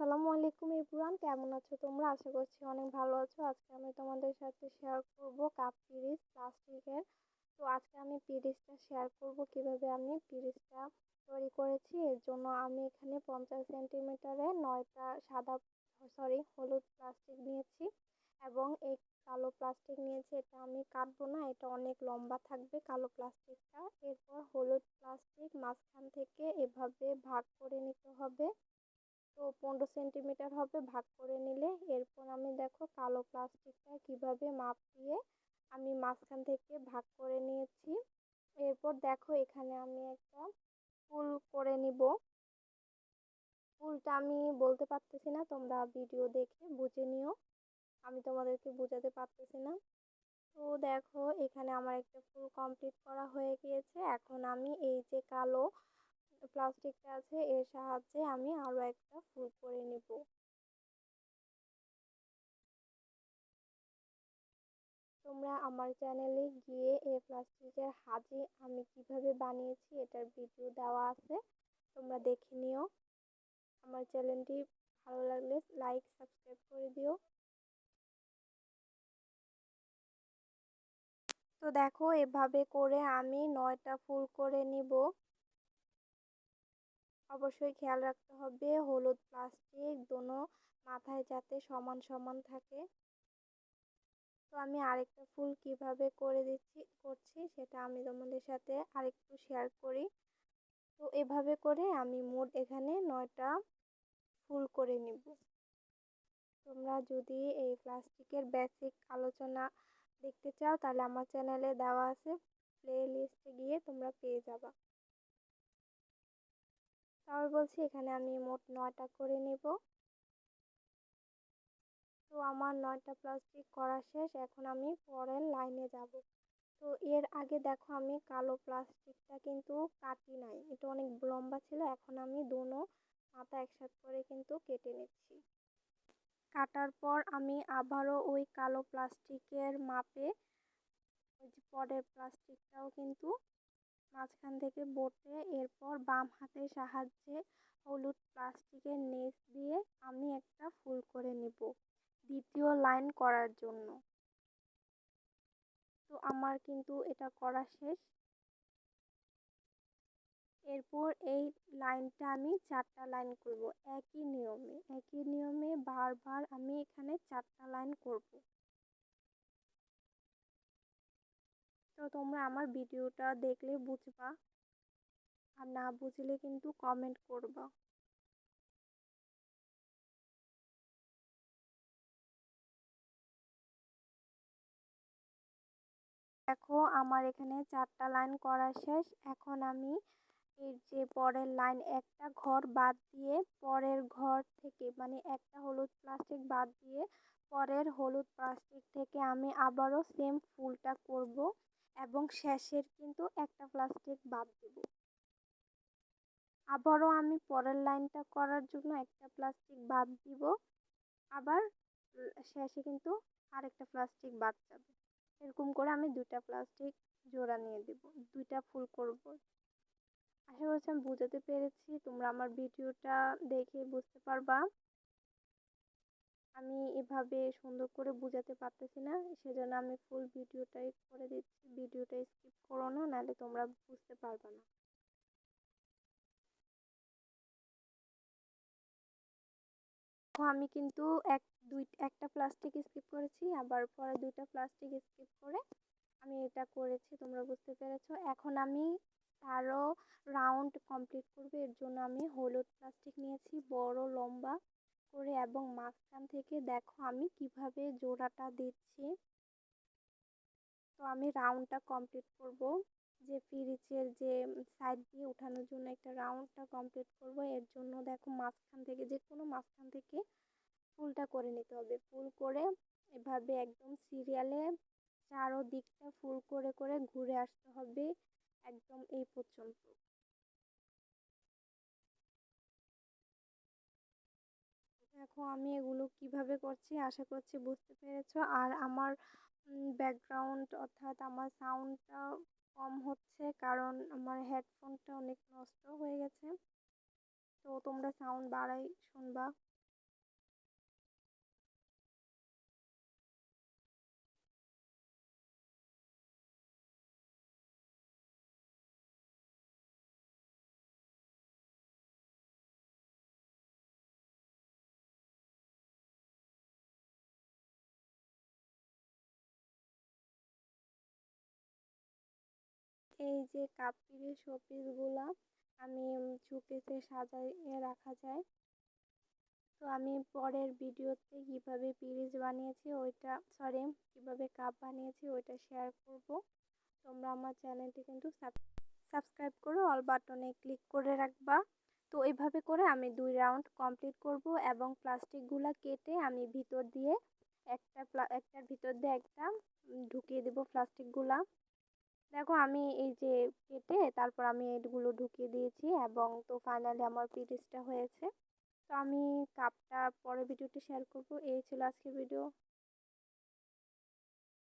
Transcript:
আসসালামু আলাইকুম এভরিওয়ান কেমন আছো তোমরা? আশা করছি অনেক ভালো আছো। আজকে আমি তোমাদের সাথে শেয়ার করব কাপ পিরিচ প্লাস্টিকের। তো আজকে আমি পিরিচটা শেয়ার করব কীভাবে আমি পিরিচটা তৈরি করেছি। এর জন্য আমি এখানে পঞ্চাশ সেন্টিমিটারে নয়টা সাদা সরি হলুদ প্লাস্টিক নিয়েছি এবং এই কালো প্লাস্টিক নিয়েছি। এটা আমি কাটবো না, এটা অনেক লম্বা থাকবে কালো প্লাস্টিকটা এরপর হলুদ প্লাস্টিক মাঝখান থেকে এভাবে ভাগ করে নিতে হবে। তো পনেরো সেন্টিমিটার হবে, ভাগ করে নিলে। এরপর আমি দেখো কালো প্লাস্টিকটা কীভাবে মাপ দিয়ে আমি মাঝখান থেকে ভাগ করে নিয়েছি। এরপর দেখো এখানে আমি একটা ফুল করে নিব। ফুলটা আমি বলতে পারতেছি না, তোমরা ভিডিও দেখে বুঝে নিও। আমি তোমাদেরকে বোঝাতে পারতেছি না। তো দেখো এখানে আমার একটা ফুল কমপ্লিট করা হয়ে গিয়েছে। এখন আমি এই যে কালো প্লাস্টিকটা আছে, এর সাহায্যে আমি আরও একটা ফুল করে নেব। তোমরা আমার চ্যানেলে গিয়ে এই প্লাস্টিকের হাজি আমি কীভাবে বানিয়েছি এটার ভিডিও দেওয়া আছে, তোমরা দেখে নিও। আমার চ্যানেলটি ভালো লাগলে লাইক সাবস্ক্রাইব করে দিও। তো দেখো, এভাবে করে আমি নয়টা ফুল করে নিব। অবশ্যই খেয়াল রাখতে হবে। হলুদ প্লাস্টিক দোনো মাথায় যাতে সমান সমান থাকে। তো আমি আরেকটা ফুল কীভাবে করে দিচ্ছি, করছি সেটা আমি তোমাদের সাথে আরেকটু শেয়ার করি। তো এভাবে করে আমি মোট এখানে নয়টা ফুল করে নিব। তোমরা যদি এই প্লাস্টিকের বেসিক আলোচনা দেখতে চাও তাহলে আমার চ্যানেলে দেওয়া আছে। প্লে লিস্টে গিয়ে তোমরা পেয়ে যাবা। তারপর বলছি এখানে আমি মোট নয়টা করে নেব। তো আমার নয়টা প্লাস্টিক করা শেষ, এখন আমি পরের লাইনে যাব। তো এর আগে দেখো আমি কালো প্লাস্টিকটা কিন্তু কাটি নাই, এটা অনেক লম্বা ছিল, এখন আমি দুনো মাথা একসাথে করে কিন্তু কেটে নিচ্ছি। কাটার পর আমি আবারও ওই কালো প্লাস্টিকের মাপে পরের প্লাস্টিকটাও কিন্তু মাঝখান থেকে বটে, এরপর বাম হাতের সাহায্যে হলুদ প্লাস্টিকের নেচ দিয়ে আমি একটা ফুল করে নিব দ্বিতীয় লাইন করার জন্য। তো আমার কিন্তু এটা করা শেষ। এরপর এই লাইনটা আমি চারটা লাইন করব, একই নিয়মে। একই নিয়মে বারবার আমি এখানে চারটা লাইন করব। তো তোমরা আমার ভিডিওটা দেখলে বুঝবা। আর না বুঝলে কিন্তু কমেন্ট করবা। দেখো, আমার এখানে চারটা লাইন করা শেষ। এখন আমি এর যে পরের লাইন একটা ঘর বাদ দিয়ে পরের ঘর থেকে মানে একটা হলুদ প্লাস্টিক বাদ দিয়ে পরের হলুদ প্লাস্টিক থেকে আমি আবারও সেম ফুলটা করব। এবং শেষের কিন্তু একটা প্লাস্টিক বাদ দেব। আবারও আমি পরের লাইনটা করার জন্য একটা প্লাস্টিক বাদ দিব। আবার শেষে কিন্তু আরেকটা প্লাস্টিক বাদ যাবে। এরকম করে আমি দুইটা প্লাস্টিক জোড়া নিয়ে দেব। দুইটা ফুল করব। আশা করছি আমি বুঝাতে পেরেছি। তোমরা আমার ভিডিওটা দেখে বুঝতে পারবা। আমি এভাবে সুন্দর করে বুঝাতে পারতেছি না, সেজন্য আমি ফুল ভিডিওটাই করে দিচ্ছি। ভিডিওটা স্কিপ করো না, নাহলে তোমরা বুঝতে পারবে না। আমি কিন্তু এক, দুই, একটা প্লাস্টিক স্কিপ করেছি, আবার পরে দুইটা প্লাস্টিক স্কিপ করে আমি এটা করেছি, তোমরা বুঝতে পেরেছ। এখন আমি আরও রাউন্ড কমপ্লিট করবে, এর জন্য আমি হলুদ প্লাস্টিক নিয়েছি, বড়, লম্বা। করে এবং মাঝখান থেকে দেখো আমি কীভাবে জোড়াটা দিচ্ছি। তো আমি রাউন্ডটা কমপ্লিট করব। যে ফ্রিজের যে সাইড দিয়ে উঠানোর জন্য একটা রাউন্ডটা কমপ্লিট করব। এর জন্য দেখো মাঝখান থেকে, যে কোনো মাঝখান থেকে ফুলটা করে নিতে হবে। ফুল করে এভাবে একদম সিরিয়ালে চারোদিকটা ফুল করে করে ঘুরে আসতে হবে একদম এই পর্যন্ত। দেখো আমি এগুলো কীভাবে করছি, আশা করছি বুঝতে পেরেছ। আর আমার ব্যাকগ্রাউন্ড অর্থাৎ আমার সাউন্ডটা কম হচ্ছে কারণ আমার হেডফোনটা অনেক নষ্ট হয়ে গেছে। তো তোমরা সাউন্ড বাড়াই শুনবা। এই যে কাপ পিরিচ শোপিসগুলো আমি শোকেসে সাজাইয়ে রাখা যায়। তো আমি পরের ভিডিওতে কীভাবে পিরিচ বানিয়েছি ওইটা সরি কীভাবে কাপ বানিয়েছি ওইটা শেয়ার করব। তোমরা আমার চ্যানেলটি কিন্তু সাবস্ক্রাইব করে অল বাটনে ক্লিক করে রাখবা। তো এইভাবে করে আমি দুই রাউন্ড কমপ্লিট করব এবং প্লাস্টিকগুলো কেটে আমি ভিতর দিয়ে একটা একটার ভিতর দিয়ে একটা ঢুকিয়ে দেবো প্লাস্টিকগুলা দেখো আমি এই যে কেটে তারপর আমি এগুলো ঢুকিয়ে দিয়েছি এবং তো ফাইনালি আমার পিরিচটা হয়েছে। তো আমি কাপটা পরে ভিডিওতে শেয়ার করব। এই ছিল আজকের ভিডিও